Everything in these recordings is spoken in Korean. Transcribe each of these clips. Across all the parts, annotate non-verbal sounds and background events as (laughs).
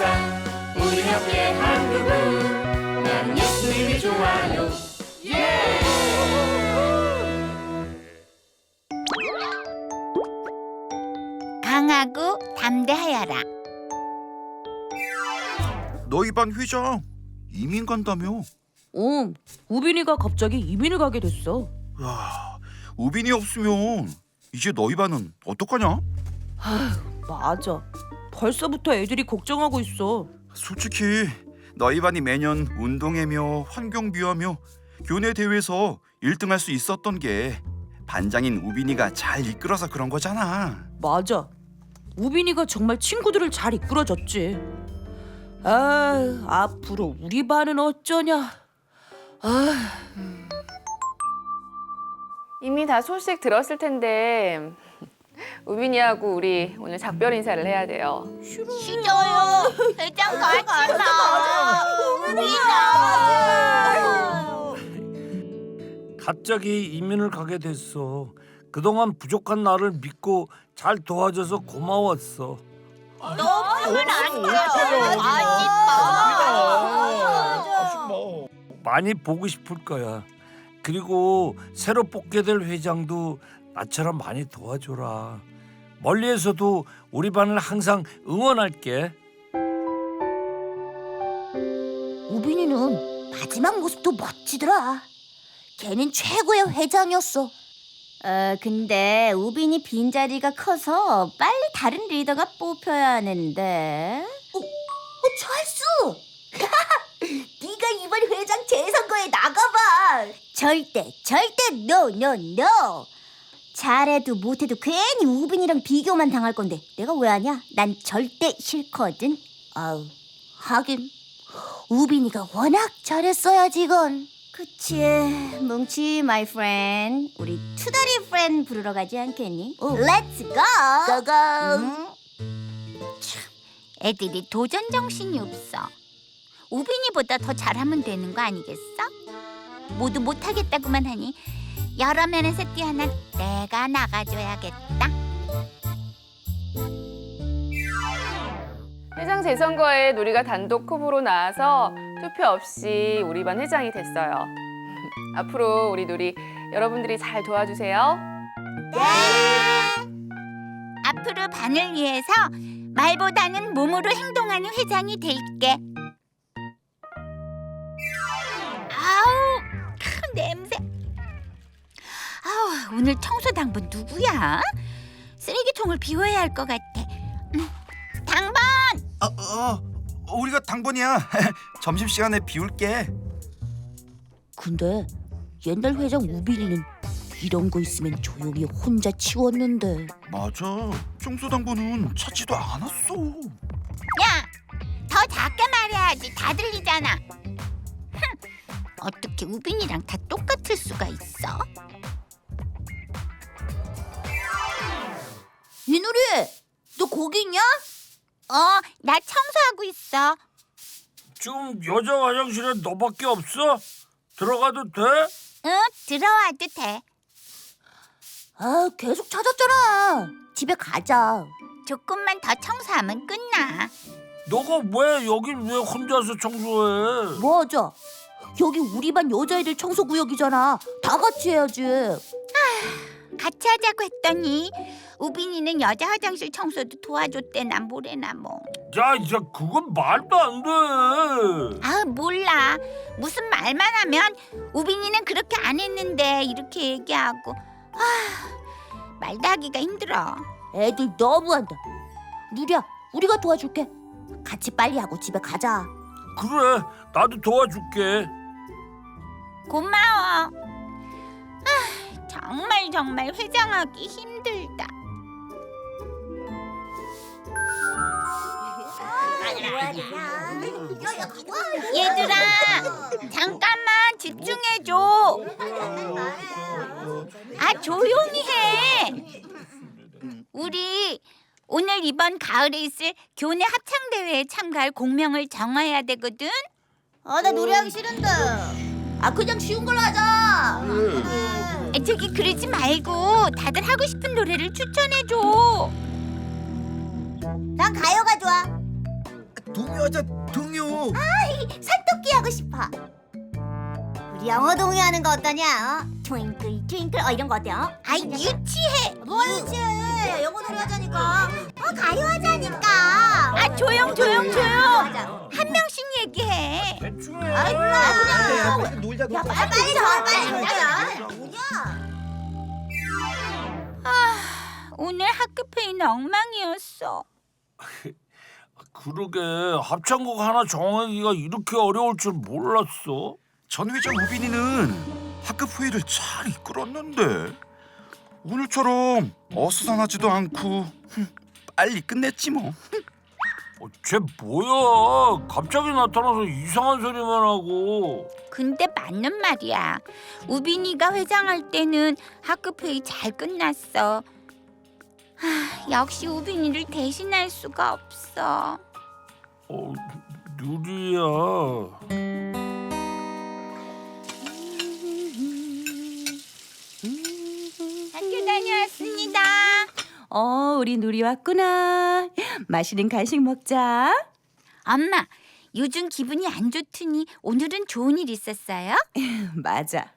우리 함께 한 그분 나는 예수님이 좋아요 강하고 담대하여라. 너희 반 회장 이민 간다며? 응, 우빈이가 갑자기 이민을 가게 됐어. 야, 우빈이 없으면 이제 너희 반은 어떡하냐? 맞아. 벌써부터 애들이 걱정하고 있어. 솔직히 너희 반이 매년 운동회며 환경비하며 교내 대회에서 1등할 수 있었던 게 반장인 우빈이가 잘 이끌어서 그런 거잖아. 맞아. 우빈이가 정말 친구들을 잘 이끌어줬지. 아, 앞으로 우리 반은 어쩌냐? 아, 이미 다 소식 들었을 텐데 우빈이하고 우리 오늘 작별 인사를 해야 돼요. 싫어요. 회장 같이 가. 갑자기 이민을 가게 됐어. 그동안 부족한 나를 믿고 잘 도와줘서 고마웠어. 너무는 안 돼요. 아쉽다. 많이 보고 싶을 거야. 그리고 새로 뽑게 될 회장도 나처럼 많이 도와줘라. 멀리에서도 우리 반을 항상 응원할게. 우빈이는 마지막 모습도 멋지더라. 걔는 최고의 회장이었어. 어, 근데 우빈이 빈자리가 커서 빨리 다른 리더가 뽑혀야 하는데. 어, 어 찰수! (laughs) 네가 이번 회장 재선거에 나가봐. 절대, 절대 노, 노, 노. 잘해도 못해도 괜히 우빈이랑 비교만 당할 건데 내가 왜 하냐? 난 절대 싫거든. 아우, 하긴 우빈이가 워낙 잘했어야지 이건. 그치, 뭉치 마이 프렌드. 우리 투다리 프렌드 부르러 가지 않겠니? 렛츠 고! 고고! 애들이 도전 정신이 없어. 우빈이보다 더 잘하면 되는 거 아니겠어? 모두 못하겠다고만 하니 여러 면에서 뛰어난 내가 나가줘야겠다. 회장 재선거에 우리가 단독 후보로 나와서 투표 없이 우리 반 회장이 됐어요. (laughs) 앞으로 우리 누리 여러분들이 잘 도와주세요. 앞으로 반을 위해서 말보다는 몸으로 행동하는 회장이 될게. 오늘 청소 당번 누구야? 쓰레기통을 비워야 할 것 같아. 음, 당번. 어, 어, 우리가 당번이야. (laughs) 점심 시간에 비울게. 근데 옛날 회장 우빈이는 이런 거 있으면 조용히 혼자 치웠는데. 맞아. 청소 당번은 찾지도 않았어. 야, 더 작게 말해야지. 다 들리잖아. 흥, 어떻게 우빈이랑 다 똑같을 수가 있어? 이누리, 너 거기 있냐? 어, 나 청소하고 있어. 지금 여자 화장실에 너밖에 없어? 들어가도 돼? 응, 들어와도 돼. 아, 계속 찾았잖아. 집에 가자. 조금만 더 청소하면 끝나. 너가 왜 여기 왜 혼자서 청소해? 맞아. 여기 우리 반 여자애들 청소 구역이잖아. 다 같이 해야지. 같이 하자고 했더니 우빈이는 여자 화장실 청소도 도와줬대나 뭐래나 뭐. 야, 야, 그건 말도 안 돼. 아 몰라. 무슨 말만 하면 우빈이는 그렇게 안 했는데 이렇게 얘기하고. 아 말도 하기가 힘들어. 애들 너무한다. 누리야, 우리가 도와줄게. 같이 빨리 하고 집에 가자. 그래, 나도 도와줄게. 고마워. 아 정말 정말 회장하기 힘들다. 얘들아 잠깐만 집중해 줘. 아 조용히 해. 우리 오늘 이번 가을에 있을 교내 합창 대회에 참가할 공명을 정해야 되거든. 아, 나 노래하기 싫은데. 아, 그냥 쉬운 걸로 하자. 아, 저기 그러지 말고 다들 하고 싶은 노래를 추천해줘. 난 가요가 좋아. 동요하자 동요. 산토끼 하고 싶어. 우리 영어 동요하는 거 어떠냐? 트윙클 트윙클 어 이런 거 어때요? 아이 유치해. 뭘 유치해? 영어 노래 하자니까. 어 가요 하자니까. 아 조용 조용 조용. 하자. 한 명씩 얘기해. 아이 몰라. 야, 그냥. 빨리 놀자. 야 빨리 빨리 저 빨리 가자. 뭐냐? 오늘 학급회의는 엉망이었어. (laughs) 그러게 합창곡 하나 정하기가 이렇게 어려울 줄 몰랐어. 전 회장 우빈이는 학급 회의를 잘 이끌었는데 오늘처럼 어수선하지도 않고 흠, 빨리 끝냈지 뭐. 어, 쟤 뭐야? 갑자기 나타나서 이상한 소리만 하고. 근데 맞는 말이야. 우빈이가 회장할 때는 학급 회의 잘 끝났어. 하, 역시 우빈이를 대신할 수가 없어. 어, 누리야. 어, 우리 누리 왔구나. 맛있는 간식 먹자. 엄마, 요즘 기분이 안 좋더니 오늘은 좋은 일 있었어요? (laughs) 맞아.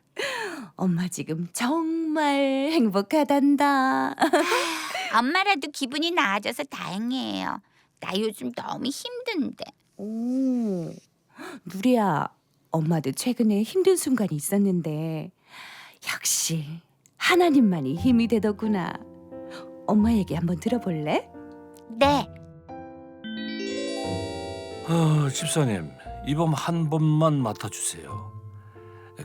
엄마 지금 정말 행복하단다. (laughs) 엄마라도 기분이 나아져서 다행이에요. 나 요즘 너무 힘든데. 오, 누리야, 엄마도 최근에 힘든 순간이 있었는데 역시 하나님만이 힘이 되더구나. 엄마 얘기 한번 들어볼래? 네, 아, 집사님, 이번 한 번만 맡아주세요.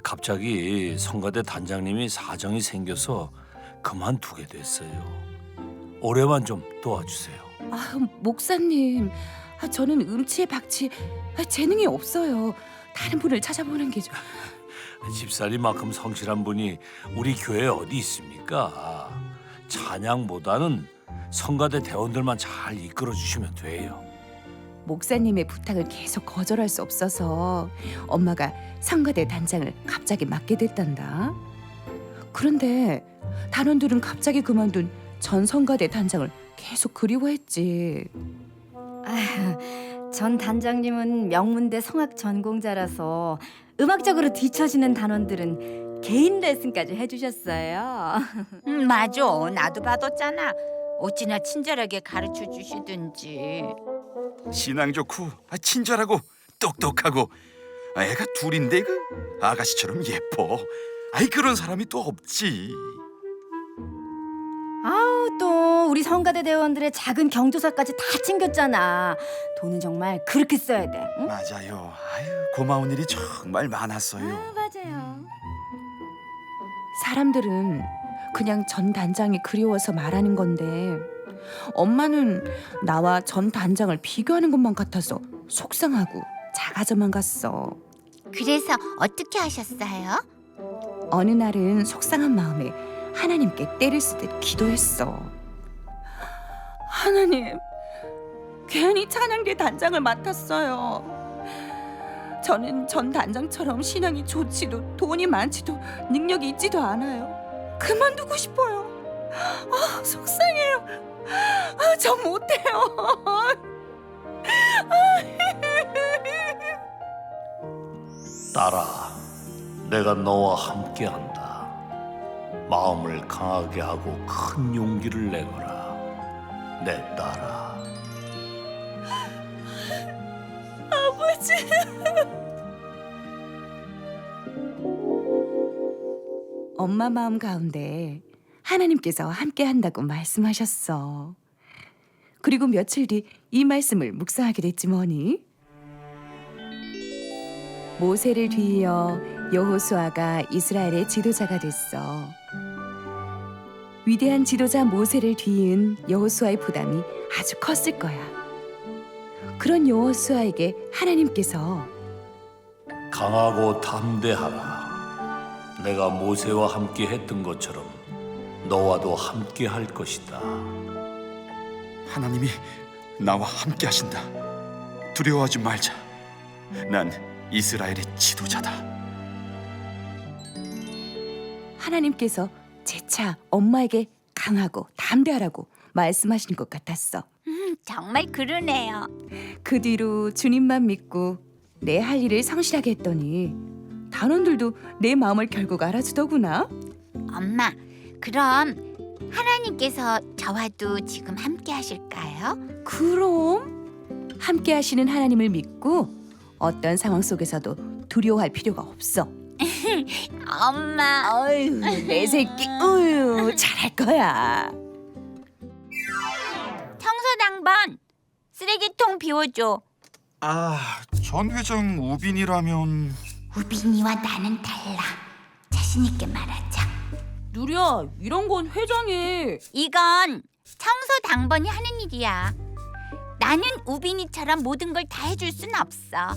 갑자기 성가대 단장님이 사정이 생겨서 그만두게 됐어요. 올해만 좀 도와주세요. 아, 목사님, 아, 저는 음치에 박치 아, 재능이 없어요. 다른 분을 찾아보는 게 좀. 집사님만큼 성실한 분이 우리 교회에 어디 있습니까? 찬양보다는 성가대 대원들만 잘 이끌어 주시면 돼요. 목사님의 부탁을 계속 거절할 수 없어서 엄마가 성가대 단장을 갑자기 맡게 됐단다. 그런데 단원들은 갑자기 그만둔 전 성가대 단장을 계속 그리워했지. 아휴, 전 단장님은 명문대 성악 전공자라서 음악적으로 뒤처지는 단원들은 개인 레슨까지 해주셨어요. 음, 맞아. 나도 받았잖아. 어찌나 친절하게 가르쳐 주시든지. 신앙 좋고 아, 친절하고 똑똑하고 아, 애가 둘인데 그 아가씨처럼 예뻐. 아이 그런 사람이 또 없지. 아우 또 우리 성가대 대원들의 작은 경조사까지 다 챙겼잖아. 돈은 정말 그렇게 써야 돼. 응? 맞아요. 아유 고마운 일이 정말 많았어요. 아, 맞아요. 사람들은 그냥 전 단장이 그리워서 말하는 건데 엄마는 나와 전 단장을 비교하는 것만 같아서 속상하고 작아져만 갔어. 그래서 어떻게 하셨어요? 어느 날은 속상한 마음에 하나님께 때를 쓰듯 기도했어. 하나님, 괜히 찬양대 단장을 맡았어요. 저는 전 단장처럼 신앙이 좋지도 돈이 많지도 능력이 있지도 않아요. 그만두고 싶어요. 아, 속상해요. 아, 저 못해요. 딸아, 내가 너와 함께한다. 마음을 강하게 하고 큰 용기를 내거라. 내 딸아. 엄마 마음 가운데 하나님께서 함께 한다고 말씀하셨어. 그리고 며칠 뒤 이 말씀을 묵상하게 됐지 뭐니. 모세를 뒤이어 여호수아가 이스라엘의 지도자가 됐어. 위대한 지도자 모세를 뒤이은 여호수아의 부담이 아주 컸을 거야. 그런 여호수아에게 하나님께서 강하고 담대하라. 내가 모세와 함께 했던 것처럼 너와도 함께 할 것이다. 하나님이 나와 함께 하신다. 두려워하지 말자. 난 이스라엘의 지도자다. 하나님께서 재차 엄마에게 강하고 담대하라고 말씀하신 것 같았어. 음, 정말 그러네요. 그 뒤로 주님만 믿고 내 할 일을 성실하게 했더니 단원들도 내 마음을 결국 알아주더구나. 엄마, 그럼 하나님께서 저와도 지금 함께 하실까요? 그럼 함께 하시는 하나님을 믿고 어떤 상황 속에서도 두려워할 필요가 없어. (laughs) 엄마, 아유, 내 새끼, 우유, 잘할 거야. 청소 당번 쓰레기통 비워줘. 아, 전 회장 우빈이라면 우빈이와 나는 달라. 자신 있게 말하자. 누리야, 이런 건 회장이. 이건 청소 당번이 하는 일이야. 나는 우빈이처럼 모든 걸 다 해줄 순 없어.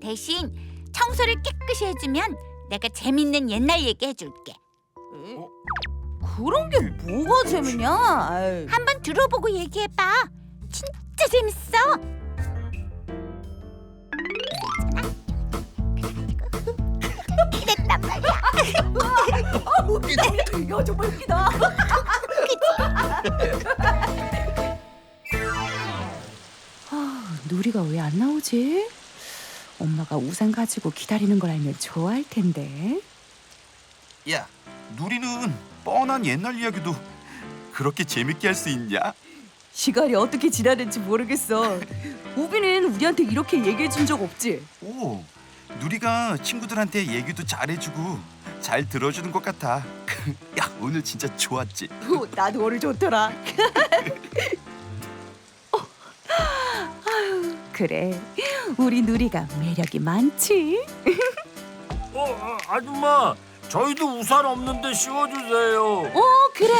대신 청소를 깨끗이 해주면 내가 재밌는 옛날 얘기 해줄게. 그런 게 뭐가 재밌냐? 한번 들어보고 얘기해봐. 진짜 재밌어. 말이야. 야, 정말 웃기다. 아, 누리가 왜 안 나오지? 엄마가 우산 가지고 기다리는 걸 알면 좋아할 텐데. 야, 누리는 뻔한 옛날 이야기도 그렇게 재밌게 할 수 있냐? 시간이 어떻게 지나는지 모르겠어. 우비는 우리한테 이렇게 얘기해 준 적 없지? 오, 누리가 친구들한테 얘기도 잘해주고 잘 들어주는 것 같아. (laughs) 야, 오늘 진짜 좋았지? 어, 나도 오늘 좋더라. (laughs) 어, 아유, 그래, 우리 누리가 매력이 많지. 어, 어, 아줌마, 저희도 우산 없는데 씌워주세요. 어, 그래?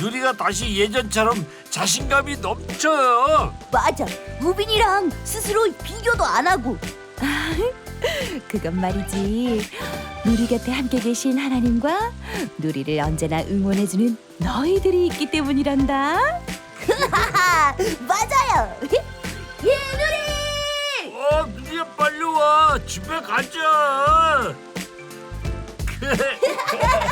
누리가 다시 예전처럼 자신감이 넘쳐요. 맞아. 우빈이랑 스스로 비교도 안 하고. (laughs) 그건 말이지. 누리 곁에 함께 계신 하나님과 누리를 언제나 응원해주는 너희들이 있기 때문이란다. 하하, (laughs) 맞아요. (laughs) 예, 누리! 어, 누리야 빨리 와. 집에 가자. (laughs)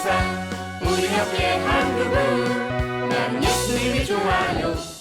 항상 우리 옆에 한 그분 나는 예수님이 좋아요. 예